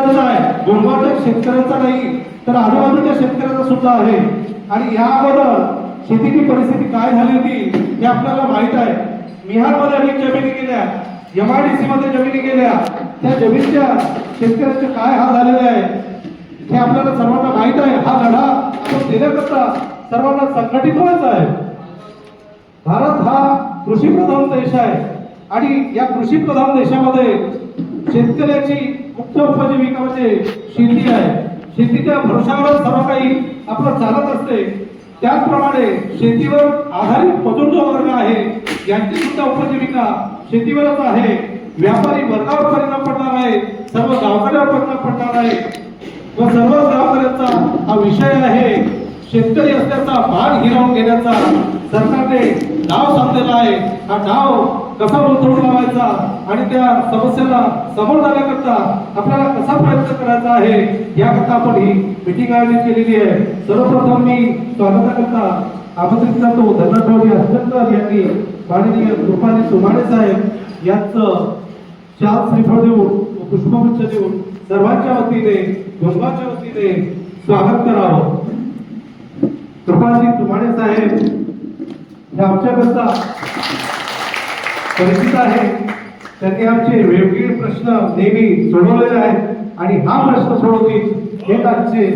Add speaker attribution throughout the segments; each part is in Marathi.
Speaker 1: शेतकऱ्यांचा आहे. गोंडवाच्या शेतकऱ्यांचा नाही तर आजूबाजूच्या शेतकऱ्यांचा सुद्धा आहे. आणि या अगोदर शेतीची परिस्थिती काय झाली होती हे आपल्याला माहीत आहे. बिहारमध्ये अनेक जमिनी गेल्या एमआयडीसी मध्ये जमिनी गेल्या. त्या जमिनीच्या शेतकऱ्यांचे काय हाल झालेले आहे हे आपल्याला सर्वांना माहीत आहे. हा लढा आपण देण्याकरता सर्वांना संघटित व्हायचा आहे. भारत हा कृषी प्रधान देश आहे. आणि या कृषी प्रधान देशामध्ये शेतकऱ्याची मुख्य उपजीविका म्हणजे शेती आहे. शेतीच्या भरोशावर सर्व काही आपलं चालत असते. त्याचप्रमाणे शेतीवर आधारित मजूर जो वर्ग आहे. यांची सुद्धा उपजीविका शेतीवरच आहे. व्यापारी वर्गावर परिणाम पडणार आहे. सर्व गावकऱ्यावर परिणाम पडणार आहे. व सर्व गावकऱ्यांचा हा विषय आहे. शेतकरी असल्याचा भाग हिरावून घेण्याचा. सरकारने डाव सांगलेला आहे. हा डाव कसा उलथवून लावायचा आणि त्या समस्येला समोर जाण्याकरता आपल्याला कसा प्रयत्न करायचा आहे याकरता आपण ही मिटिंग आयोजित केलेली आहे. सर्वप्रथम मी स्वागताकरता आमंत्रित करतो धनराजभाई हस्तकर यांनी माननीय कृपाली सोमाणे साहेब यांचं चार श्रीफळ देऊन पुष्पगुच्छ देऊन सर्वांच्या वतीने गंगाच्या वतीने स्वागत करावं. कृपाजी तुमाणे साहेब हे आमच्याकरता परिचित आहे. त्यांनी आमचे वेगवेगळे प्रश्न नेहमी सोडवलेले आहेत. आणि हा प्रश्न सोडवतील हे आजचे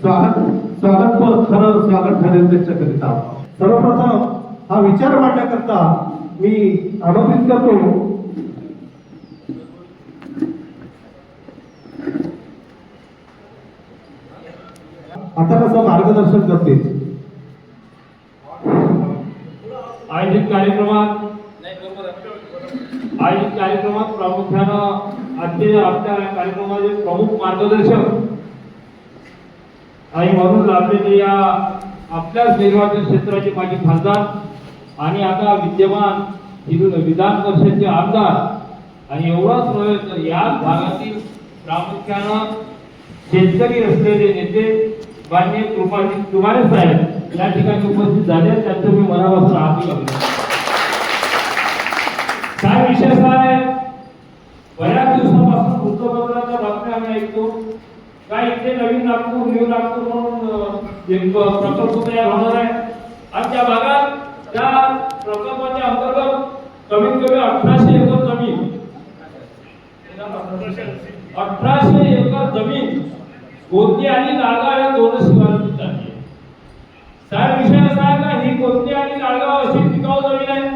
Speaker 1: स्वागत स्वागत खरं स्वागत ठरेल त्यांच्याकरिता सर्वप्रथम हा विचार मांडण्याकरता मी आमंत्रित करतो. आता कसं मार्गदर्शन करते?
Speaker 2: आयोजित कार्यक्रमात आज कार्यक्रमात प्रामुख्यानं आजचे आपल्या कार्यक्रमाचे प्रमुख मार्गदर्शक आणि म्हणून लाभलेले या आपल्याच निर्वाचन क्षेत्राचे माजी खासदार आणि आता विद्यमान विधान परिषदचे आमदार आणि एवढाच नव्हे तर या भागातील प्रामुख्यानं शेतकरी असलेले नेते मान्य कृपाजी कुमारे साहेब या ठिकाणी उपस्थित झाले. त्यांचं मी मनापासून आभार अभिनंदन. काय विशेष आहे? बऱ्याच दिवसापासून वृत्तपत्राच्या बातम्या आम्ही ऐकतो. काय इथे नवीन नागपूर न्यू नागपूर म्हणून एक प्रकल्प तयार होणार आहे. आणि त्या भागात त्या प्रकल्पाच्या अंतर्गत कमीत कमी अठराशे एकर जमीन. अठराशे एकर जमीन कोणती आणि नागा या दोनच शिवाय आहे साहेब विषय असा आहे का ही कोणती आणि नागाव अशी टिकाऊ जमीन आहे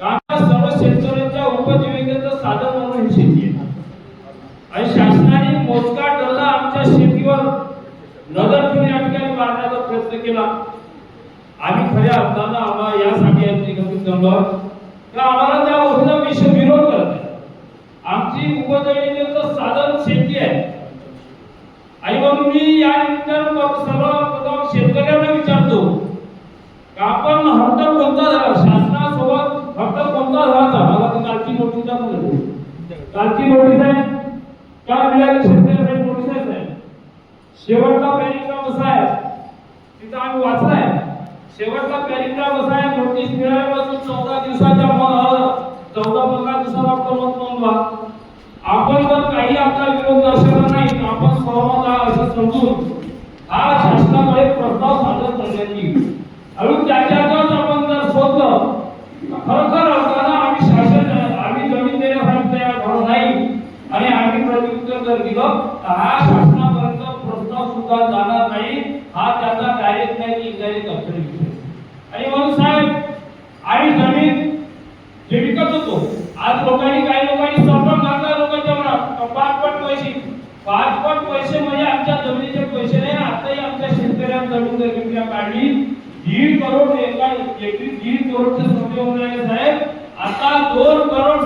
Speaker 2: कारण सर्व शेतकऱ्यांच्या उपजीविकेचं साधन म्हणून ही शेती आहे. आणि शासनाने मोजका डल्ला आमच्या शेतीवर नजर ठेवून या ठिकाणी मारण्याचा प्रयत्न केला. आम्ही खऱ्या अर्थानं आम्हाला यासाठी एकत्रित जमलो आहोत. का आम्हाला त्या गोष्टीचा विषय विरोध करत आहे. आमची उपजीविकेचं साधन शेती आहे. आणि म्हणून मी या निमित्तानं सर्वप्रथम शेतकऱ्यांना विचारतो का आपण हट्ट कोणता झाला शासनासोबत हट्ट कोणता झाला कालची नोटीस दाखवली कालची नोटीस आहे. काय मिळाली शेतकऱ्यासाठी नोटीस आहे. साहेब? शेवटचा पॅरिग्राफ असा आहे तिथं आम्ही वाचलाय. शेवटचा पॅरिग्राफ असा आहे नोटीस मिळाल्यापासून चौदा दिवसाच्या चौदा पंधरा दिवसाला आपलं नोंदवा. आपण जर काही आपला विरोध दर्शवला नाही तर आपण सहमत आहात असं समजून. हा शासनाकडे प्रस्ताव सादर करण्यात येईल आणि त्याच्यातच आपण जर शोधलं खरोखर अर्थानं आम्ही शासन आम्ही जमीन देण्यासाठी तयार झालो नाही आणि आम्ही प्रत्युत्तर जर दिलं तर हा शासनापर्यंत प्रस्ताव सुद्धा जाणार नाही हा त्याचा डायरेक्ट नाही इनडायरेक्ट अक्षर विषय आणि म्हणून साहेब आणि जमीन जे विकत होतो आज लोकांनी काही लोकांनी संपर्क घातला लोकांच्या मनात पाच पट पैसे पाच पट पैसे म्हणजे आमच्या जमिनीचे पैसे नाही आताही आमच्या शेतकऱ्यांना जमीन जर विकल्या काढली दीड करोड एका एकरी दीड करोडचे सोने होऊन राहिले साहेब आता दोन करोड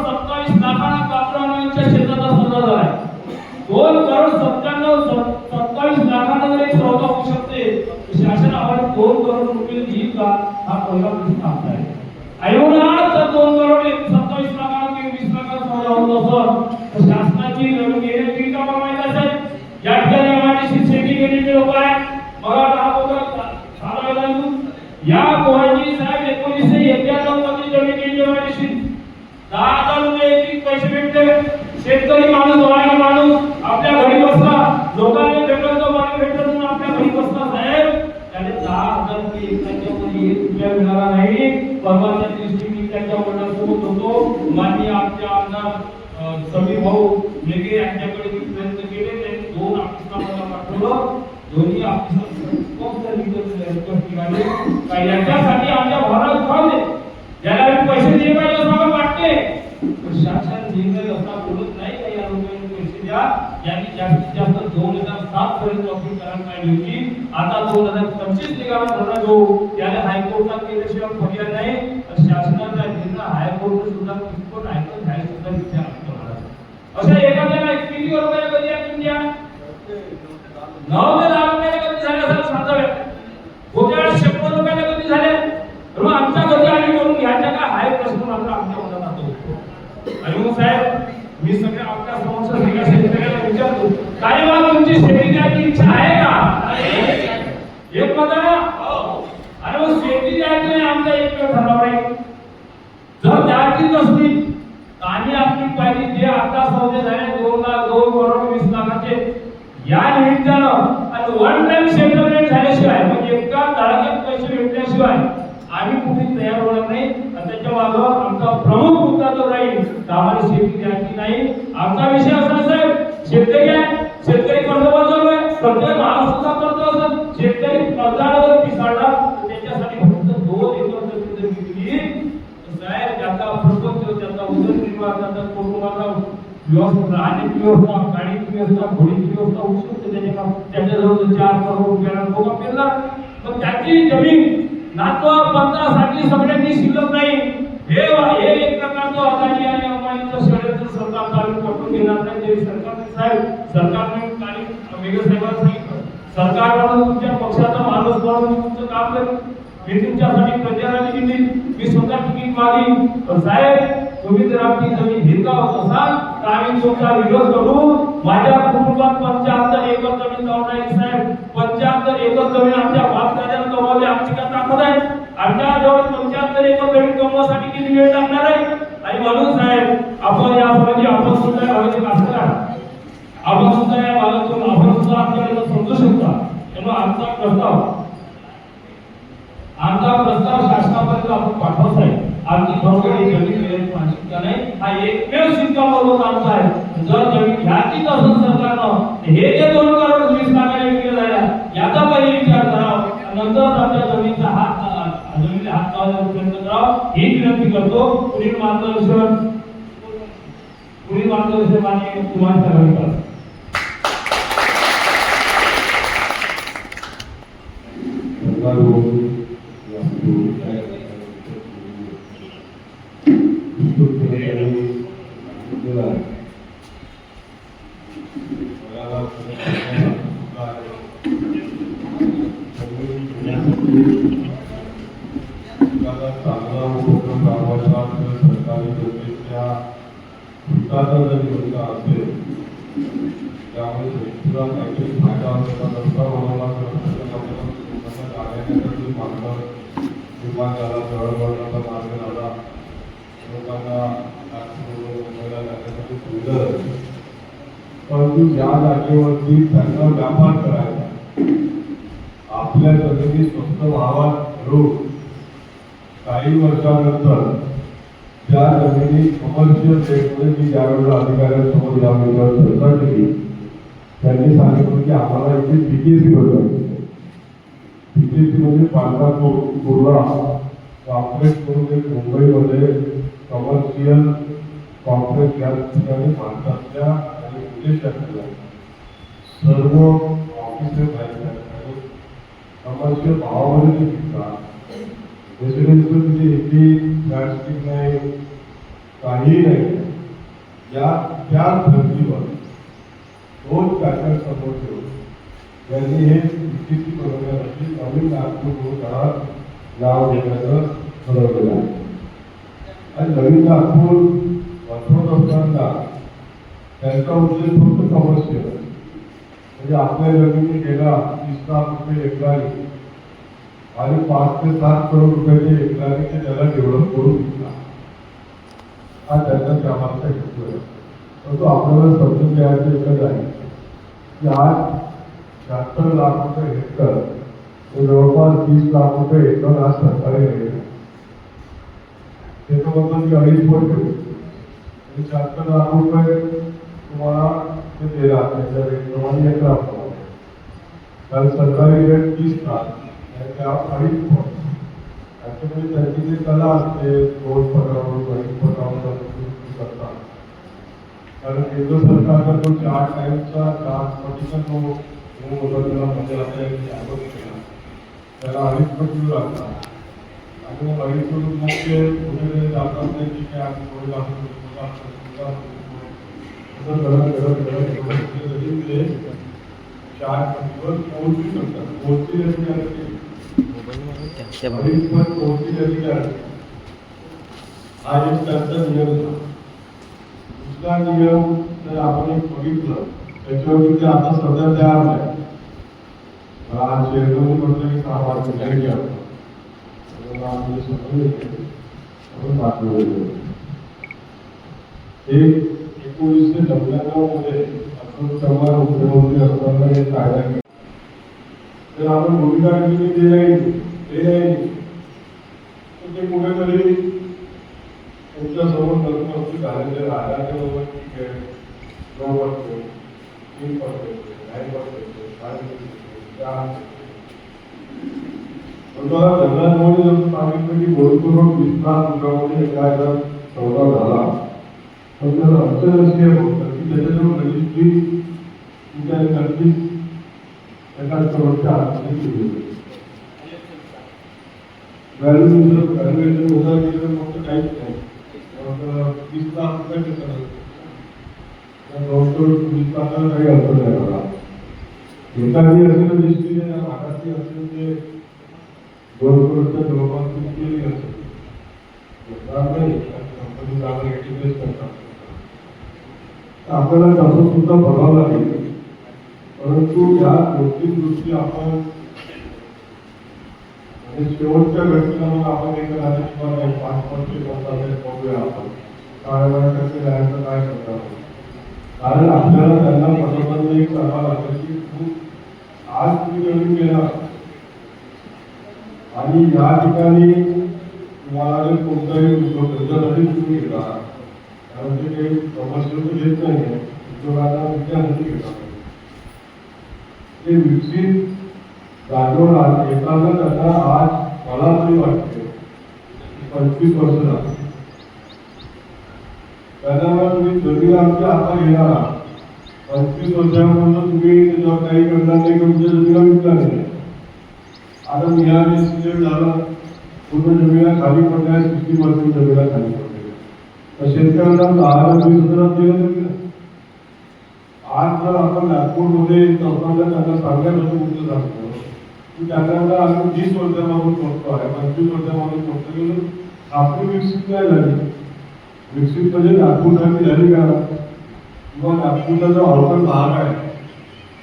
Speaker 2: आम्ही आमचे आमदार समी भाऊ मेघे यांच्याकडे प्रयत्न केले. त्यांनी दोन पाकिस्तानला पाठवलं. दोन्ही पाकिस्तान याच्यासाठी आमच्या भारत फावले ज्याला आम्ही पैसे दिले पाहिजे असं आम्हाला वाटते. शासन निर्णय असा बोलत नाही का या लोकांनी पैसे द्या. यांनी जास्तीत जास्त दोन हजार सात पर्यंत ऑफिस करायला पाहिजे होती. आता दोन हजार पंचवीस निघाला धरणा जो त्याला हायकोर्टात केल्याशिवाय पर्याय नाही. अशा एखाद्याला किती रुपये कधी आपण द्या नऊ ते दहा रुपयाला कधी झाले असं सांगावे कोट्या शंभर रुपयाला कधी झाले तर मग आमच्या घरी आम्ही करून घ्यायचा का हा एक प्रश्न मात्र आमच्या मनात आतो आणि मग साहेब मी सगळ्या आपल्यासमोर सगळ्या शेतकऱ्याला विचारतो. काय हो बा तुमची शेती द्यायची इच्छा आहे का एक मत आहे ना आणि मग शेती द्यायची नाही आमचा एक वेळ ठराव आहे जर द्यायचीच असली तर आम्ही आपली पाहिजे जे आता सौदे झाले दोन लाख दोन करोड वीस लाखाचे या निमित्तानं आणि वन टाइम सेटलमेंट झाल्याशिवाय म्हणजे एका धडाक्यात पैसे भेटल्याशिवाय आम्ही कुठे तयार होणार नाही आणि त्याच्या मागं आमचा प्रमुख मुद्दा जो राहील तर आम्हाला शेती द्यायची नाही आमचा विषय असा आहे, साहेब शेतकरी आहे शेतकरी कर्ज बजावलोय प्रत्येक महाराष्ट्राचा कर्ज असत शेतकरी कर्जावर पिसाळला तर त्याच्यासाठी फक्त दोन एकर जमीन जर विकली तर साहेब ज्याचा प्रपंच त्याचा कुटुंबाचा व्यवस्था राहण्याची व्यवस्था गाडीची व्यवस्था घोडीची व्यवस्था होऊ शकते त्याच्या त्याच्याजवळ चार करोड रुपयाला लोक पेरला पण त्याची जमीन नातवा पंधरासाठी सगळ्यांनी शिल्लक नाही. हे हे एक प्रकारचं अदानी आणि अंबानीचं षडयंत्र सरकार चालू पटवून घेणार नाही तरी सरकारने साहेब सरकारने काली वेगळं साहेबांना सांगितलं. सरकारला तुमच्या पक्षाचा माणूस म्हणून तुमचं काम करेल. मी तुमच्यासाठी प्रचाराने दिली मी स्वतः तिकीट मागीन. पण साहेब तुम्ही जर आमची जमीन हिरकावत असाल तर आम्ही तुमचा विरोध करू. माझ्या कुटुंबात पंच्याहत्तर एकर जमीन जाऊन राहील साहेब. पंच्याहत्तर एकर जमीन आमच्या बापदाद्यानं कमावली आमची का ताकद आहे? आमच्या जवळ पंच्याहत्तर एकर जमीन कमवण्यासाठी किती वेळ लागणार आहे? आणि म्हणून साहेब आपण या म्हणजे आपण सुद्धा या भागाचे कास्तकार आपण सुद्धा या भागातून आपण सुद्धा आमच्याकडे समजू शकता. त्यामुळे आमचा प्रस्ताव आमचा प्रस्ताव शासनापर्यंत आपण पाठवत आहे आमची खरोखर जमीन मिळण्याची मानसिकता नाही हा एकमेव शिक्कामोर्तब आमचा आहे. जर जमीन घ्यायचीच असेल सरकारनं हे जे दोन करोड वीस लाखाने विक्री झाल्या याचा पहिले विचार करावा नंतर आमच्या जमिनीचा हात जमिनीला हात लावण्याचा प्रयत्न करावा ही विनंती करतो. पुढील मार्गदर्शन पुढील मार्गदर्शन माननीय कुमार साहेबांनी
Speaker 3: चांगला जर योजना असेल. त्यामुळे शेतकऱ्याला काहीतरी फायदा रस्ता बनवला लोकांना मार्ग निर्माण झाला मार्ग झाला लोकांना जाण्यासाठी सुविधा झाली. परंतु ज्या जागेवरती त्यांना व्यापार करायचा. आपल्या जमिनी स्वस्त व्हावात रोग काही वर्षानंतर त्या जमिनी कमर्शियल रेटमध्ये मी ज्यावेळेला अधिकाऱ्यांसमोर या विषयावर चर्चा केली त्यांनी सांगितलं की आम्हाला इथे पीकेसी बदल पीकेसी म्हणजे पांढरा कुर्ला कॉम्प्लेक्स करून एक मुंबईमध्ये कमर्शियल कॉम्प्लेक्स या ठिकाणी भारतातल्या आणि विदेशातल्या सर्व ऑफिसेस आहेत आणि कमर्शियल भावामध्ये ते विकतात रेसिडेन्शियल म्हणजे इथे प्लॅस्टिक नाही काही नाही या त्या धर्तीवर दोन पॅटर्न समोर ठेवून त्यांनी विकसित बनवण्यासाठी नवीन नागपूर काळात नाव देण्याचं ठरवलेलं आहे आणि नवीन नागपूर बनवत असताना त्यांचा उद्देश फक्त कमर्शियल म्हणजे आपल्या जमिनी गेला, तीस लाख रुपये एकराने आणि पाच ते सात करोड रुपयाचे एकलाने ते त्याला डेव्हलप करून दिला. हा त्यांचा कामाचा हेतू आहे. परंतु आपल्याला समजून घ्यायचं एकच आहे की आज शहात्तर लाख रुपये हेक्टर जवळपास तीस लाख रुपये एकर आज सरकारी आहे. त्याच्याबद्दल मी अडीच पट ठेवू आणि शहात्तर लाख रुपये तुम्हाला ते दिला त्याच्या रेटप्रमाणे एक राहतो कारण सरकारी रेट तीस लाख. आणि त्या अडीच तास त्याच्यामध्ये त्यांची जी कला असते दोन पटावर अडीच पटावर करतात कारण केंद्र सरकारचा जो चार टाईमचा चार पटीचा जो जो होता त्याला म्हणजे आता एक जागृत केला त्याला अडीच पटी लागतात आणि मग अडीच पटी मग ते कुठे जातात नाही की काय आम्ही थोडे लागतो थोडं लागतो, थोडं लागतो. असं करत करत करत करत ते जरी ते चार पोहोचू शकतात पोहोचतील याची guarantee. अडीच पट पोहोचतील याची guarantee. हा एक त्यांचा नियम होता दुसरा नियम जर आपण एक बघितलं त्याच्यावरती ते आता सध्या तयार आहे आज म्हटलं की सहा वाजता तयारी घ्या. आपण पाठवलेलं आहे. एक एकोणीसशे नव्याण्णवमध्ये अशोक मुख्यमंत्री असताना हे कायदा केला तर आपण भूमिका केली ते नाही ते नाही ते कुठेतरी तुमच्यासमोर नतमस्तक झालेले राजाचे बाबा ठीक आहे नऊ वाटतो तीन वाटतो नाही वाटतो चार पण मला जंगलामध्ये जसं सांगितलं की बोलपूर्वक विस्तार तुझ्यामध्ये सौदा झाला. पण जर आहे फक्त की त्याच्याजवळ रजिस्ट्री एका करोडच्या अडचणी केली वीस लाख रुपये जवळजवळ वीस लाखाला काही नाही मला एखादी असेल ते दोन करोडच्या जवळपास केली असेल कंपनी जागा करतात आपल्याला तसं सुद्धा बघावं लागेल. परंतु या गोष्टी दृष्टी आपण शेवटच्या घटनेला मग आपण एक राहते किंवा काही पाच वर्षे करतात बघूया आपण. काय वेळा कसे राहायचं काय करतात. कारण आपल्याला त्यांना पटवून एक सांगावं लागेल की तू आज तुम्ही नवीन गेला आणि या ठिकाणी तुम्हाला जर कोणताही उद्योग त्याच्यासाठी तुम्ही गेला कारण ते काही कमर्शियल तर घेत नाही उद्योगाला विद्यार्थी घेतात ते विकसित जागेवर येताना त्यांना आज मला तरी वाटते पंचवीस वर्ष झाली. त्यांना तुम्ही जमीन आमच्या हातात घेणार आहात. पंचवीस वर्षापर्यंत तुम्ही त्याच्यावर काही करणार नाही की तुमच्या जमिनीला विकला नाही. आता मी मिळाले सिलेक्ट झाला पूर्ण जमिनीला खाली पडल्या सिक्स्टी पर्सेंट जमिनीला खाली पडले. शेतकऱ्यांना दहा वीस आज जर आपण नागपूरमध्ये चौकाला त्यांना सांगण्यापासून उद्योग सांगतो. की त्यांना आम्ही वीस वर्षापासून करतो आहे पंचवीस वर्षापासून करतो गेलो आपली विकसित नाही झाली? विकसित म्हणजे नागपूरसारखी झाली का? किंवा नागपूरचा जो अवघड भाग आहे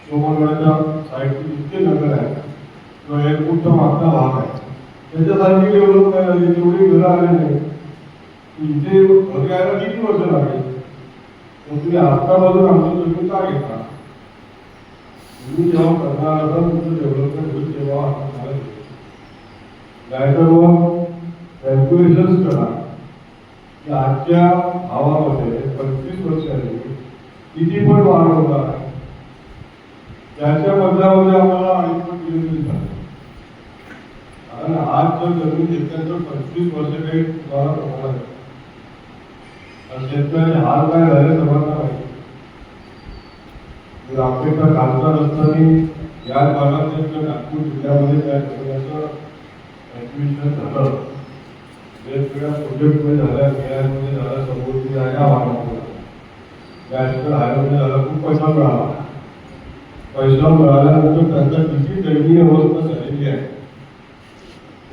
Speaker 3: सोमनगडच्या साईडचे इतके नगर आहे किंवा एअरपोर्टचा मागचा भाग आहे त्याच्यासाठी डेव्हलप काय झाली? तेवढी घरं आले नाही इथे यायला किती वर्ष लागेल. तर तुम्ही आत्तापासून आमचं जमीन का घेता. तुम्ही जेव्हा करणार असाल तुमचं डेव्हलपमेंट होईल तेव्हा नाहीतर मग कॅल्क्युलेशन्स करा. की आजच्या भावामध्ये पंचवीस वर्षांनी किती पण वाढ होत आहे. त्याच्या बदलामध्ये आम्हाला अडीच पण किलोमीटर झालं कारण आज जर जमीन घेतल्यानंतर पंचवीस वर्ष काही तुम्हाला प्रमाणात आहे. आणि शेतकऱ्याचे हाल काय झाले सर्वांना माहिती. जर आंबेडकर खासदार या भागात नागपूर जिल्ह्यामध्ये त्या झालं वेगवेगळ्या प्रोजेक्टमध्ये झाल्या बिहारमध्ये झालं समृद्धी झाल्या भागामध्ये नॅशनल हायवेमध्ये झाला खूप पैसा मिळाला. पैसा मिळाल्यानंतर त्यांचा किती दयनीय अवस्था झालेली आहे.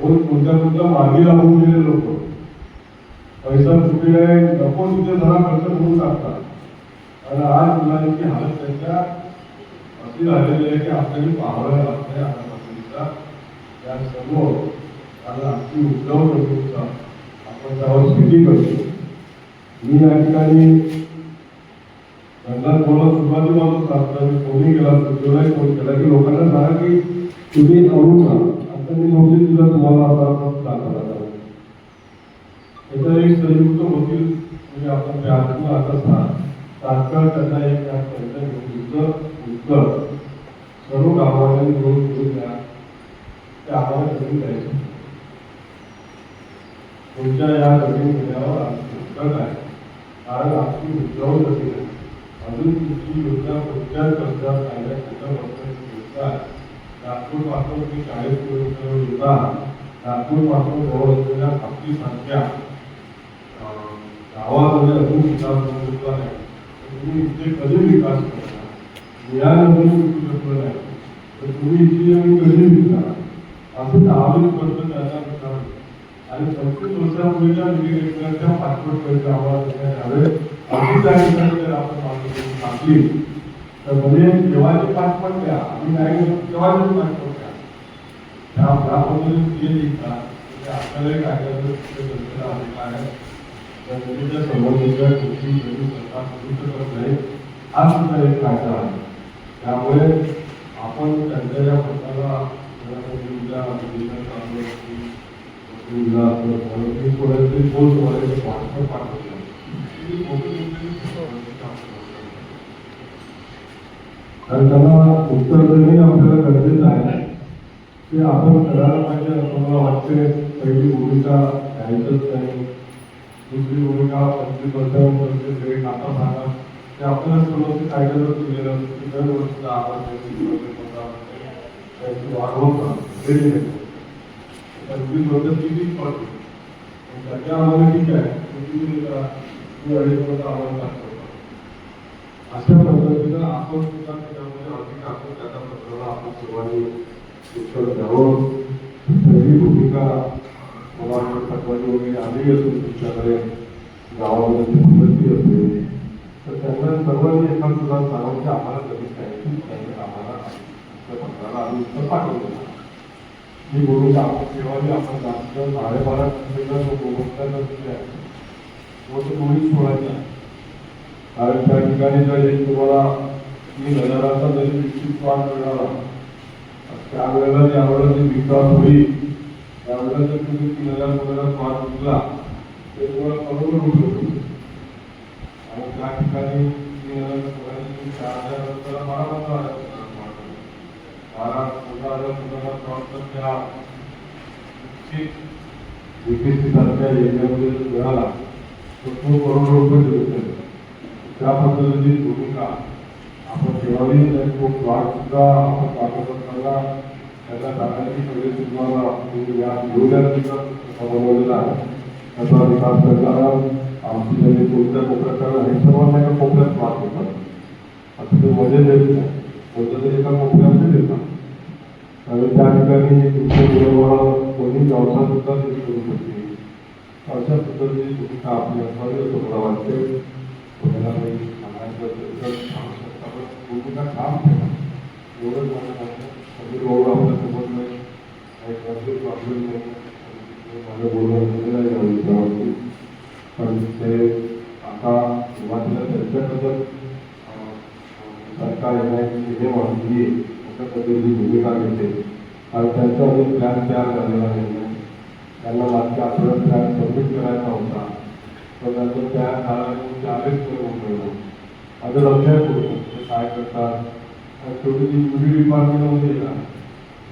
Speaker 3: कोण कोणत्या कोणत्या मागे लागून गेले लोक? पैसा कुठे आहे नको तिथे जरा खर्च करून टाकतात. आणि आज मुलांची हालत त्यांच्या अशी झालेली आहे की आपल्याला पाहावं लागतंय आता त्या सर्व आणि आमची उद्धव ठाकरेंचा आपण त्यावर स्थिती करतो. मी या ठिकाणी त्यांना थोडं सुरुवातीपासून सांगतो मी कोणी केला सुचवलाही फोन केला की लोकांना सांगा की तुम्ही करू राहा आता मी नोटीस दिला तुम्हाला आता आपण दाखवला त्याचा एक संयुक्त होतील. म्हणजे आपण व्याजपूर आता सांगा तात्काळ त्यांना एक या त्यांच्या विरुद्ध उत्तर. सर्व गावाने मिळून घेऊन द्या ते आम्हाला जमीन द्यायचं. तुमच्या या जमीन मुद्द्यावर आमची उत्तर आहे कारण आमची उद्यावर जमीन आहे अजून तुमची योजना कोणत्या कर्जात कायद्या कुठल्या वर्षाची योजना आहे नागपूरपासून ते चाळीस किलोमीटर होता नागपूरपासून जवळ असलेल्या आपली संख्या गावामध्ये अजून विकास होत नाही तुम्ही इथे कधी विकास करता मिळाल्यामुळे विकू शकलो नाही तर तुम्ही इथे येऊन कधी विकणार असं दहावीस वर्ष त्यांना विचार. आणि पंचवीस वर्षापूर्वीच्या निरीक्षणाच्या पासपोर्ट पैसे आम्हाला देण्यात यावे अशी त्या ठिकाणी जर आपण मागणी करून टाकली. तर म्हणजे केव्हाचे पासपोर्ट द्या? आम्ही नाही घेतो पासपोर्ट द्या? त्या त्या पद्धतीने ते लिहितात. म्हणजे आपल्यालाही कायद्याचं तिथे आहे. त्या मुलीच्या संबंधीच्या सरकार नाही हा सुद्धा एक कायदा आहे. त्यामुळे आपण त्यांच्या या बोल तुम्हाला पाठवलं कारण त्यांना उत्तर देणे आपल्याला गरजेचं आहे. ते आपण करायला पाहिजे असं मला वाटते. पहिली भूमिका घ्यायचंच नाही. दुसरी भूमिका पंचवीस वर्षांमध्ये सगळे नाता सांगा ते आपल्याला सर्व ते कायद्यावर केलेलं असतं की दरवर्षी दहा वर्ष वीस वर्ष त्यांची वाढवून किती पडते त्याच्या आम्हाला ठीक आहे? किती अडीच वर्ष आम्हाला टाकतो अशा पद्धतीनं आपण सुद्धा त्याच्यामध्ये अधिक आपण त्याच्या पत्राला आपण सर्वांनी उत्तर द्यावं. पहिली भूमिका मला वाटतं वगैरे आली असून तुमच्याकडे गावामध्ये ती पद्धती तर त्यांना सर्वांनी एका सुद्धा सांगून की आम्हाला कधी काही त्यांनी आम्हाला त्या पत्राला आम्ही उत्तर पाठवलं ही भूमिका आपण केव्हाही आपण जास्त साडेबारा घंटेला जो भूमिका नसते तो तो कोणीच सोडायचा नाही. कारण त्या ठिकाणी जर एक तुम्हाला तीन हजाराचा जरी निश्चित वाढ मिळाला त्यावेळेला ज्यावेळेला जे विकास होईल त्यावेळेला तुम्ही तीन हजार कोणाला वाढ दिला ते तुम्हाला करोड रुपये आणि त्या ठिकाणी तीन हजार चार हजार रुपयाला बारा पंधरा हजार बारा पंधरा हजार तर त्या निश्चित सारख्या एरियामध्ये मिळाला. तो रुपये देऊ त्या पद्धतीची भूमिका आपण ठेवावी आणि तो सुद्धा आपण कागदपत्राला त्याचा टाकायची सगळे तुम्हाला म्हणजे या नियोजन सुद्धा बनवलेला आहे. त्याचा विकास करताना आमची त्यांनी कोणत्या कोपऱ्यात करणार हे सर्वांना एका कोपऱ्यात प्लॉट होतात आता ते मध्ये देत नाही. कोणत्या तरी एका कोपऱ्यामध्ये देतात कारण त्या ठिकाणी तुमच्या बरोबर कोणी व्यवसाय सुद्धा सुरू करू शकते अशा पद्धतीची भूमिका आपली असावी असं मला वाटते कोणाला काही सांगायचं असेल तर सांगू शकता. पण भूमिका काम ठेवा एवढंच मला वाटतं सगळे रोड आपल्यासोबत नाही काही गर्दी प्रॉब्लेम नाही माझं बोलणं झालेलं आहे पण ते आता सुरुवातीला त्यांच्याकडं अं, सरकार येण्याची हे माहिती अशा पद्धतीची भूमिका घेते. आणि त्यांचा अजून प्लॅन तयार झालेला नाही. त्यांना मागच्या आठवड्यात प्लॅन सबमिट करायचा होता. पण त्यांचं त्या करून आता लक्षात ठेवलं ते काय करतात? आणि शेवटी ती डिपार्टमेंटमध्ये येणार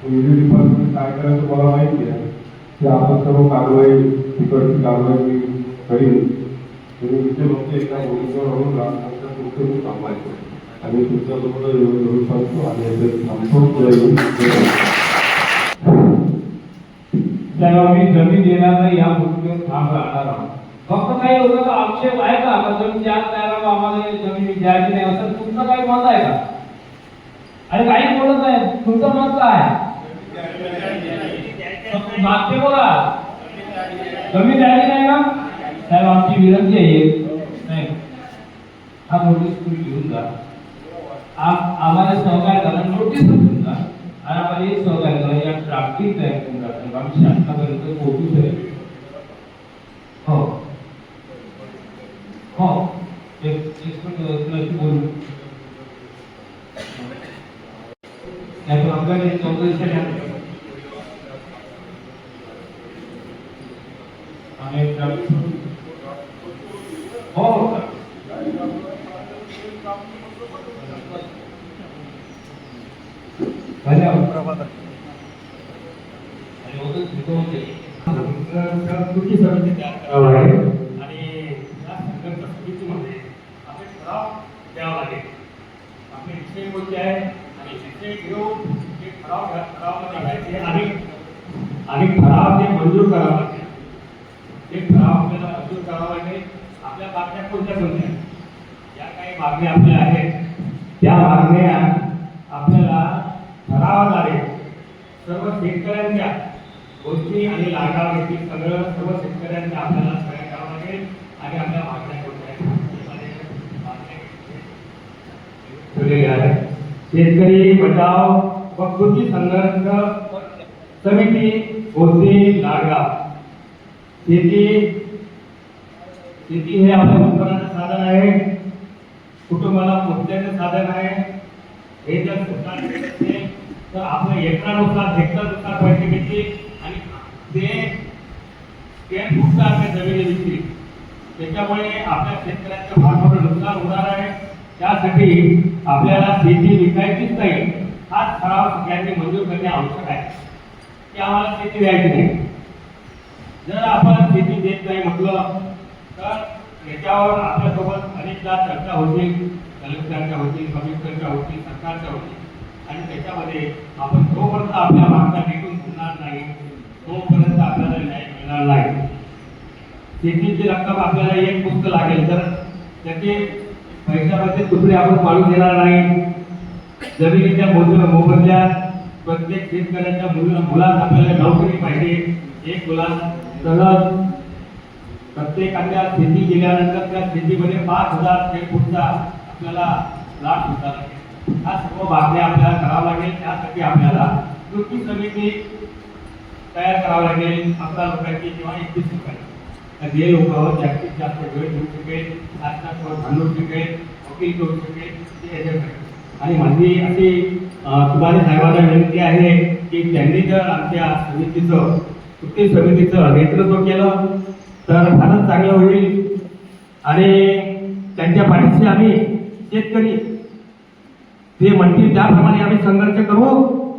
Speaker 3: युडी डिपार्टमेंट काय करायचं तुम्हाला माहिती आहे? की आपण सर्व कारवाई तिकडची कारवाई मी करीन तुम्ही इथे फक्त एका भूमिकेवर राहून राहण्याच्या तुमचं मी थांबायचं आणि तुमच्यासोबत येऊन येऊन सांगतो आणि थांबतो
Speaker 2: त्याला मी जमीन देणार नाही या भूमिकेवर थांब राहणार आहोत. फक्त काही लोकांचा आक्षेप आहे का? का जमीन जास्त त्याला आम्हाला जमीन द्यायची नाही असं तुमचं काही मत आहे का? आणि काही बोलत नाही तुमचं मत काय आहे? मागचे बोला. कमी द्यायची नाही का? साहेब आमची विनंती आहे. नाही. हा नोटीस तुम्ही घेऊन जा. आम्हाला सहकार्य करा. नोटीस घेऊन जा. आणि आम्हाला एक सहकार्य करा. या ड्राफ्टिंग तयार करून टाकतो आम्ही शासनापर्यंत पोहोचू शकेल हो. हो. एक एक मिनिट बोलू. नाही पण आपल्याला चौकशी आणि हो हो
Speaker 4: धन्यवाद
Speaker 5: कृती समिती तयार करावं लागेल आणि या संघर्ष समितीमध्ये आपले ठराव द्यावा लागेल आपले विषय कोणते आहे आणि विषय घेऊन जे ठराव घ्या ठरावामध्ये घ्यायचे आणि आणि ठराव ते मंजूर करावा लागेल ते ठराव आपल्याला मंजूर करावा लागेल आपल्या मागण्या कोणत्या कोणत्या आहेत? ज्या काही मागण्या आपल्या आहेत त्या मागण्या आपल्याला ठरावाद्वारे सर्व शेतकऱ्यांच्या गोष्टी आणि लागा गोष्टी सगळं सर्व शेतकऱ्यांच्या आपल्याला सगळ्या करावं लागेल आणि आपल्या मागण्या ठेवलेल्या आहेत शेतकरी बचाव व कृती संघर्ष समिती गोष्टी लागा. शेती शेती हे आपल्या उत्पन्नाचं साधन आहे. कुटुंबाला पोचण्याचं साधन आहे. हे जर सरकार तर आपल्या एकरानुसार हेक्टरनुसार पैसे घेतील. ते ते फक्त आपल्या जमिनी विकतील त्याच्यामुळे आपल्या शेतकऱ्यांचं फार मोठं नुकसान होणार आहे. त्यासाठी आपल्याला शेती विकायचीच नाही. हा ठराव सगळ्यांनी मंजूर करणे आवश्यक आहे. की आम्हाला शेती द्यायची नाही. जर आपण शेती देत नाही म्हटलं तर याच्यावर आपल्यासोबत अनेकदा चर्चा होती कलेक्टरच्या होती कमिशनरच्या होती सरकारच्या होती आणि त्याच्यामध्ये आपण जोपर्यंत आपल्या मागण्या भेटून होणार नाही तोपर्यंत आपल्याला न्याय मिळणार नाही. शेतीची रक्कम आपल्याला एक पुस्त लागेल तर त्याचे पैशामध्ये तुकडे आपण पाडून देणार नाही. जमिनीच्या मोज- मोबदल्यात प्रत्येक शेतकऱ्याच्या मुला मुलास आपल्याला नोकरी पाहिजे एक मुलास सहज. प्रत्येकाच्या शेती गेल्यानंतर त्या शेतीमध्ये पाच हजार ते पुढचा आपल्याला लाभ होता लागेल ह्या सर्व मागण्या आपल्याला करावं लागेल त्यासाठी आपल्याला कृती समिती तयार करावं लागेल अकरा लोकांची किंवा एकवीस लोकांची जे लोक जास्तीत जास्त वेळ घेऊ शकेल शासनासमोर भांडू शकेल वकील करू शकेल ते याच्याकडे आणि माझी अशी तुम्हाला साहेबांना विनंती आहे की त्यांनी जर आमच्या समितीचं कृती समितीचं नेतृत्व केलं तर फारच चांगलं होईल. आणि त्यांच्या पाठीशी आम्ही शेतकरी ते म्हणतील त्याप्रमाणे आम्ही संघर्ष करू.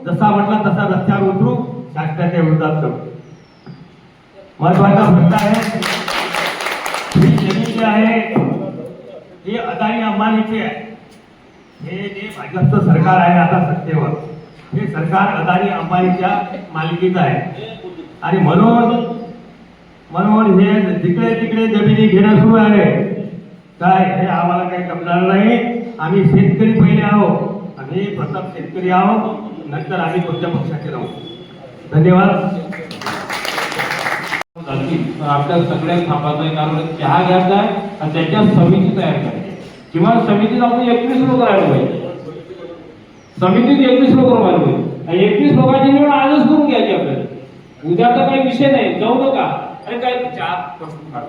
Speaker 5: जसा म्हटला तसा रस्त्यावर उतरू. शासनाच्या विरोधात करू महत्त्वाचा मुद्दा आहे ही जमीन जी आहे ही अदानी अंबानीची आहे. हे जे भाजपचं सरकार आहे आता सत्तेवर. हे सरकार अदानी अंबानीच्या मालकीचं आहे. आणि म्हणून म्हणून हे जिकडे तिकडे जमिनी घेणं सुरू आहे. काय हे आम्हाला काही जमणार नाही. आम्ही शेतकरी पहिले आहोत. आम्ही प्रथम शेतकरी आहोत. नंतर आम्ही कोणत्या पक्षाचे राहू? धन्यवाद.
Speaker 2: आपल्या सगळ्या थांबायचं आहे कारण चहा घ्यायचा आहे आणि त्याच्या समिती तयार करायची किंवा समितीत आपण एकवीस लोक राहिलो पाहिजे. समितीत एकवीस लोक राहिले पाहिजे. आणि एकवीस लोकांची निवड आजच करून घ्यायची आपल्याला. उद्याचा काही विषय नाही. जाऊ नका. अरे काय चहा?